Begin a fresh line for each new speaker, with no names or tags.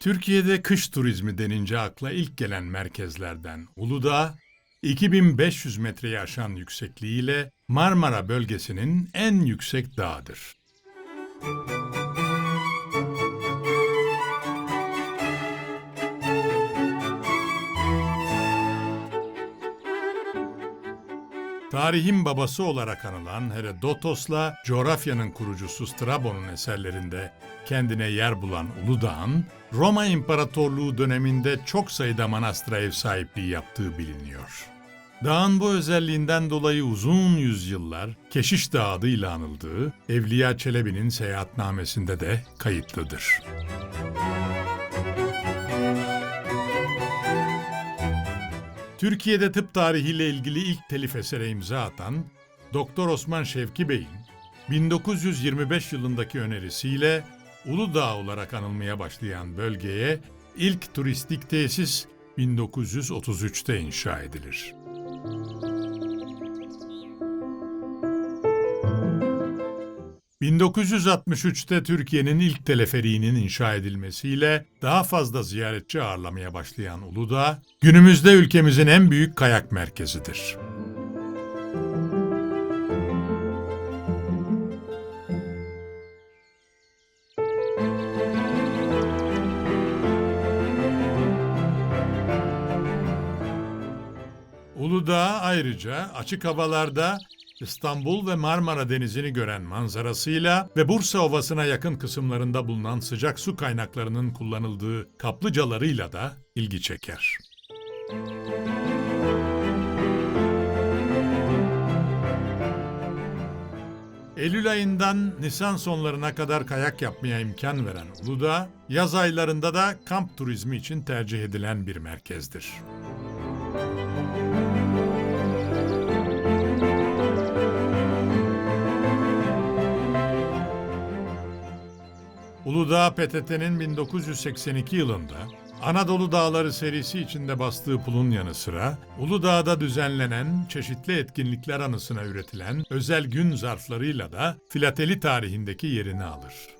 Türkiye'de kış turizmi denince akla ilk gelen merkezlerden Uludağ, 2500 metreyi aşan yüksekliğiyle Marmara bölgesinin en yüksek dağıdır. Tarihin babası olarak anılan Herodotos'la coğrafyanın kurucusu Strabon'un eserlerinde kendine yer bulan Uludağ'ın, Roma İmparatorluğu döneminde çok sayıda manastıra ev sahipliği yaptığı biliniyor. Dağın bu özelliğinden dolayı uzun yüzyıllar Keşiş Dağı adıyla anıldığı Evliya Çelebi'nin seyahatnamesinde de kayıtlıdır. Türkiye'de tıp tarihiyle ilgili ilk telif esere imza atan Doktor Osman Şevki Bey'in 1925 yılındaki önerisiyle Uludağ olarak anılmaya başlayan bölgeye ilk turistik tesis 1933'te inşa edilir. ...1963'te Türkiye'nin ilk teleferiğinin inşa edilmesiyle daha fazla ziyaretçi ağırlamaya başlayan Uludağ, günümüzde ülkemizin en büyük kayak merkezidir. Uludağ ayrıca açık havalarda İstanbul ve Marmara Denizi'ni gören manzarasıyla ve Bursa Ovası'na yakın kısımlarında bulunan sıcak su kaynaklarının kullanıldığı kaplıcalarıyla da ilgi çeker. Eylül ayından Nisan sonlarına kadar kayak yapmaya imkan veren Uludağ, yaz aylarında da kamp turizmi için tercih edilen bir merkezdir. Uludağ PTT'nin 1982 yılında Anadolu Dağları serisi içinde bastığı pulun yanı sıra Uludağ'da düzenlenen çeşitli etkinlikler anısına üretilen özel gün zarflarıyla da filateli tarihindeki yerini alır.